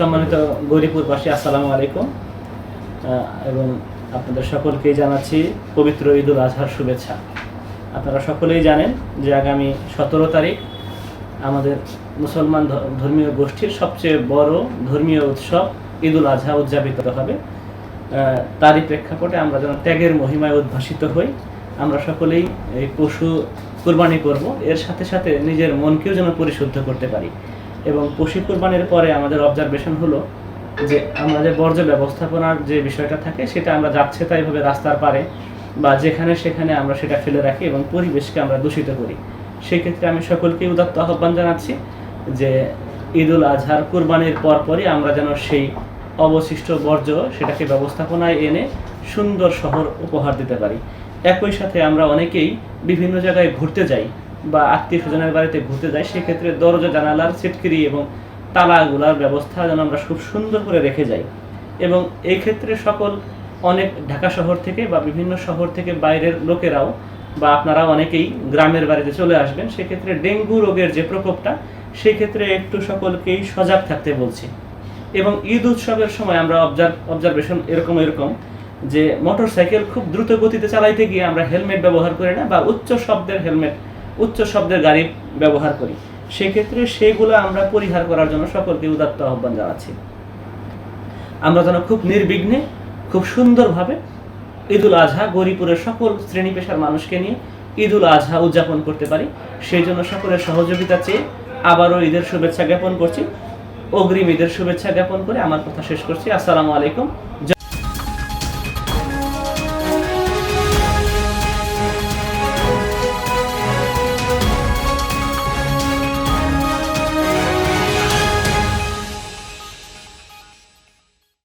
সম্মানিত গৌরীপুরবাসী আসসালামু আলাইকুম। এবং আপনাদের সকলকেই জানাচ্ছি পবিত্র ঈদুল আজহার শুভেচ্ছা। আপনারা সকলেই জানেন যে আগামী সতেরো তারিখ আমাদের মুসলমান ধর্মীয় গোষ্ঠীর সবচেয়ে বড় ধর্মীয় উৎসব ঈদুল আজহা উদযাপিত হবে। তারই প্রেক্ষাপটে আমরা যেন ত্যাগের মহিমায় উদ্ভাসিত হই। আমরা সকলেই এই পশু কুরবানি করব। এর সাথে সাথে নিজের মনকেও যেন পরিশুদ্ধ করতে পারি। এবং পশু কোরবানির পরে আমাদের অবজারভেশন হলো যে আমাদের বর্জ্য ব্যবস্থাপনার যে বিষয়টা থাকে, সেটা আমরা যাচ্ছে তাইভাবে রাস্তার পারে বা যেখানে সেখানে আমরা সেটা ফেলে রাখি এবং পরিবেশকে আমরা দূষিত করি। সেক্ষেত্রে আমি সকলকে উদাত্ত আহ্বান জানাচ্ছি যে ঈদুল আজহার কুরবানির পরপরই আমরা যেন সেই অবশিষ্ট বর্জ্য সেটাকে ব্যবস্থাপনায় এনে সুন্দর শহর উপহার দিতে পারি। একই সাথে আমরা অনেকেই বিভিন্ন জায়গায় ঘুরতে যাই বা আত্মীয় স্বজনের বাড়িতে ঘুরতে যাই সেক্ষেত্রে দরজা, জানালার সিটকিরি এবং তালাগুলার ব্যবস্থা যেন আমরা খুব সুন্দর করে রেখে যাই। এবং এই ক্ষেত্রে সকল অনেক ঢাকা শহর থেকে বা বিভিন্ন শহর থেকে বাইরের লোকেরাও বা আপনারা অনেকেই গ্রামের বাড়িতে চলে আসবেন, সেক্ষেত্রে ডেঙ্গু রোগের যে প্রকোপটা, সেক্ষেত্রে একটু সকলকেই সজাগ থাকতে বলছি। এবং ঈদ উৎসবের সময় আমরা অবজার অবজারভেশন এরকম এরকম যে মোটর সাইকেল খুব দ্রুত গতিতে চালাইতে গিয়ে আমরা হেলমেট ব্যবহার করি না বা উচ্চ শব্দের হেলমেট উচ্চ শব্দের গাড়ি ব্যবহার করি। সেক্ষেত্রে সেগুলো আমরা পরিহার করার জন্য সকলকে উদাত্ত আহ্বান জানাচ্ছি। আমরা যেন খুব নির্বিঘ্নে, খুব সুন্দরভাবে ঈদুল আজহা গরিপুরের সকল শ্রেণি পেশার মানুষকে নিয়ে ঈদুল আজহা উদযাপন করতে পারি। সেই জন্য সকলের সহযোগিতা চেয়ে আবারও ঈদের শুভেচ্ছা জ্ঞাপন করছি। অগ্রিম ঈদের শুভেচ্ছা জ্ঞাপন করে আমার কথা শেষ করছি। আসসালামু আলাইকুম।